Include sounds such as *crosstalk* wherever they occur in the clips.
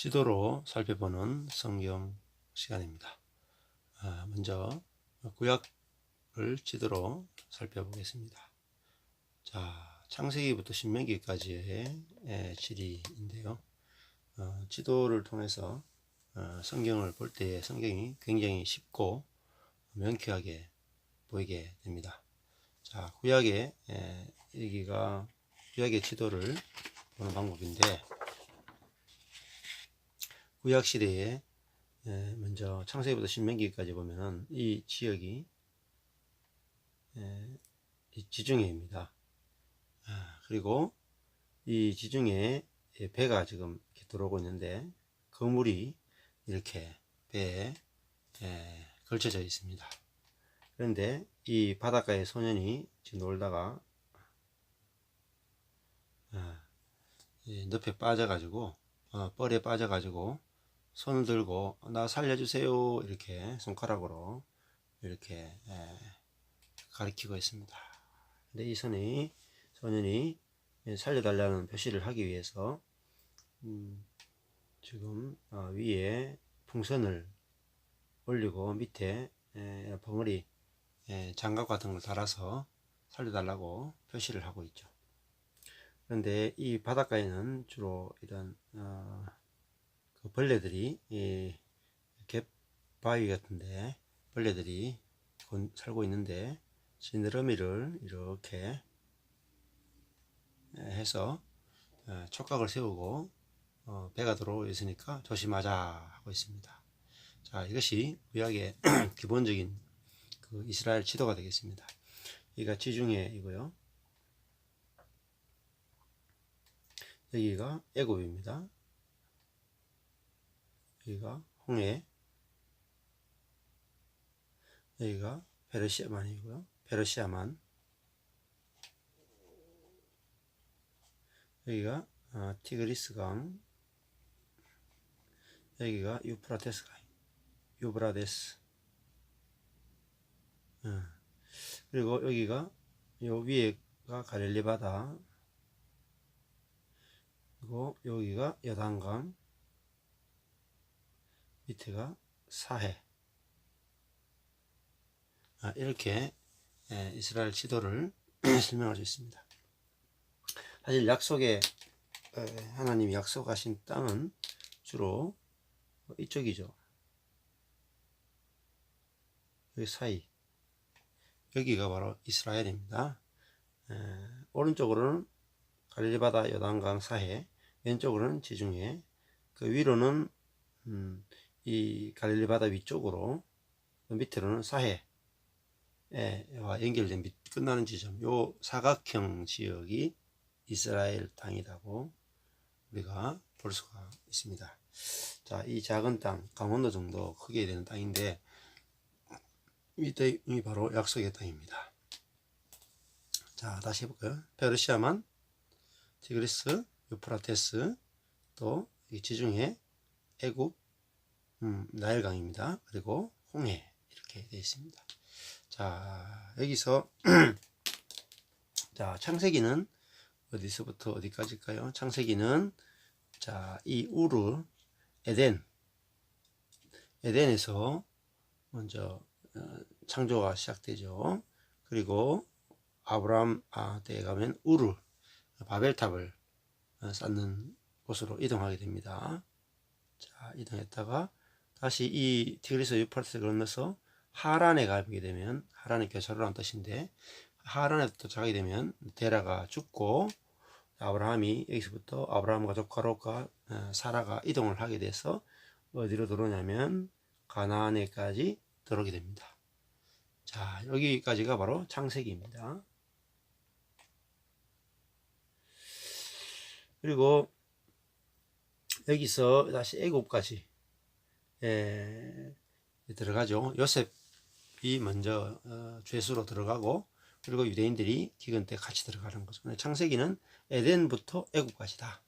지도로 살펴보는 성경 시간입니다. 아, 먼저 구약을 지도로 살펴보겠습니다. 자, 창세기부터 신명기까지의 예, 지리인데요. 어, 지도를 통해서 어, 성경을 볼 때 성경이 굉장히 쉽고 명쾌하게 보이게 됩니다. 자, 구약의 예, 여기가 구약의 지도를 보는 방법인데 구약 시대에 예, 먼저 창세기부터 신명기까지 보면은 이 지역이 예, 이 지중해입니다. 아, 그리고 이 지중해에 예, 배가 지금 들어오고 있는데 그물이 이렇게 배에 예, 걸쳐져 있습니다. 그런데 이 바닷가에 소년이 지금 놀다가 아, 이 늪에 빠져가지고 어, 뻘에 빠져가지고 손을 들고 나 살려주세요 이렇게 손가락으로 이렇게 예, 가리키고 있습니다. 근데 이 손이 소년이 살려달라는 표시를 하기 위해서 음, 지금 어, 위에 풍선을 올리고 밑에 에, 벙어리 에, 장갑 같은 걸 달아서 살려달라고 표시를 하고 있죠. 그런데 이 바닷가에는 주로 이런 어, 그 벌레들이 이 갯바위 같은데 벌레들이 곤- 살고 있는데 지느러미를 이렇게 해서 어, 촉각을 세우고 어, 배가 들어오고 있으니까 조심하자 하고 있습니다. 자 이것이 구약의 *clears throat* 기본적인 그 이스라엘 지도가 되겠습니다. 여기가 지중해이고요. 여기가 애굽입니다. 여기가 홍해, 여기가 페르시아만이고요. 페르시아만. 여기가 아, 티그리스강. 여기가 유프라테스강. 유브라데스. 어. 그리고 여기가 요 위에가 가릴리 바다. 그리고 여기가 여단강. 밑에가 사해. 아, 이렇게 예, 이스라엘 지도를 *clears throat* 설명할 수 있습니다. 사실 약속의 에, 하나님이 약속하신 땅은 주로 이쪽이죠. 여기 사이. 여기가 바로 이스라엘입니다. 에, 오른쪽으로는 갈릴리 바다 요단강 사해, 왼쪽으로는 지중해, 그 위로는 음, 이 갈릴리 바다 위쪽으로 그 밑으로는 사해와 연결된 밑 끝나는 지점 요 사각형 지역이 이스라엘 땅이라고 우리가 볼 수가 있습니다. 자, 이 작은 땅 강원도 정도 크게 되는 땅인데 이 땅이 바로 약속의 땅입니다. 자, 다시 해볼까요? 페르시아만, 티그리스, 유프라테스, 또 이 지중해, 애굽, 음, 나일강입니다. 그리고 홍해 이렇게 되어 있습니다. 자 여기서 *clears throat* 자 창세기는 어디서부터 어디까지일까요? 창세기는 자이 우르 에덴 에덴에서 먼저 어, 창조가 시작되죠. 그리고 아브라함 아 때에 가면 우르 바벨탑을 어, 쌓는 곳으로 이동하게 됩니다. 자 이동했다가 다시 이 티그리스 유프라테스를 건너서 하란에 가게 되면 하란의 교차로라는 뜻인데 하란에 도착하게 되면 데라가 죽고 아브라함이 여기서부터 아브라함과 조카로가 어, 사라가 이동을 하게 돼서 어디로 들어오냐면 가나안에까지 들어오게 됩니다. 자 여기까지가 바로 창세기입니다. 그리고 여기서 다시 애굽까지 예, 들어가죠. 요셉이 먼저 어, 죄수로 들어가고 그리고 유대인들이 기근 때 같이 들어가는 거죠. 창세기는 에덴부터 애굽까지다.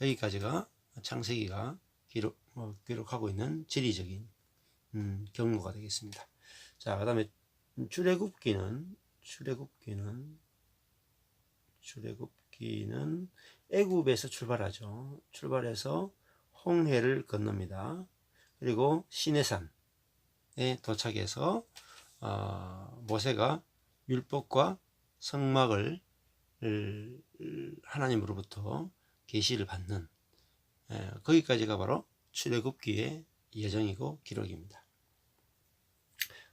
여기까지가 창세기가 기록, 어, 기록하고 있는 지리적인 음, 경로가 되겠습니다. 자, 그다음에 출애굽기는 출애굽기는 출애굽기는 애굽에서 출발하죠. 출발해서 홍해를 건넙니다. 그리고 시내산에 도착해서 어, 모세가 율법과 성막을 하나님으로부터 계시를 받는 에, 거기까지가 바로 출애굽기의 예정이고 기록입니다.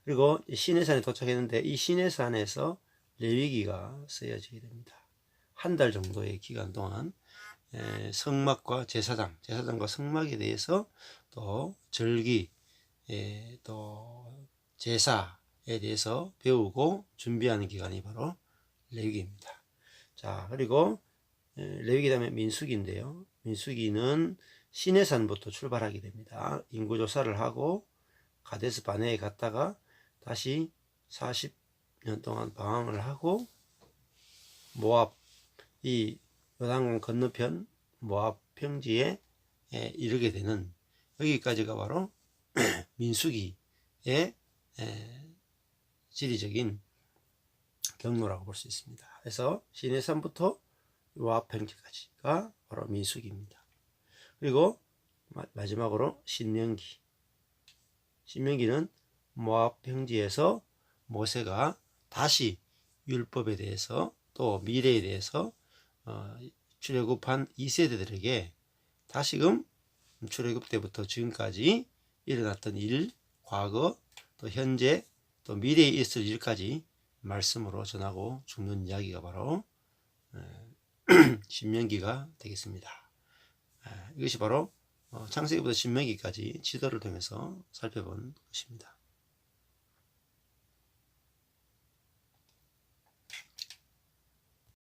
그리고 이 시내산에 도착했는데 이 시내산에서 레위기가 쓰여지게 됩니다. 한 달 정도의 기간 동안 에, 성막과 제사장, 제사장과 성막에 대해서 또 절기, 에, 또 제사에 대해서 배우고 준비하는 기간이 바로 레위기입니다. 자, 그리고 에, 레위기 다음에 민수기인데요. 민수기는 시내산부터 출발하게 됩니다. 인구조사를 하고 가데스 바네에 갔다가 다시 40년 동안 방황을 하고 모압 이 요단강 건너편 모압 평지에 에, 이르게 되는 여기까지가 바로 *clears throat* 민수기의 에, 지리적인 경로라고 볼 수 있습니다. 그래서 시내산부터 모압 평지까지가 바로 민수기입니다. 그리고 마- 마지막으로 신명기. 신명기는 모압 평지에서 모세가 다시 율법에 대해서 또 미래에 대해서 어, 출애굽한 2세대들에게 다시금 출애굽 때부터 지금까지 일어났던 일, 과거, 또 현재, 또 미래에 있을 일까지 말씀으로 전하고 죽는 이야기가 바로 에, *clears throat* 신명기가 되겠습니다. 에, 이것이 바로 어, 창세기부터 신명기까지 지도를 통해서 살펴본 것입니다.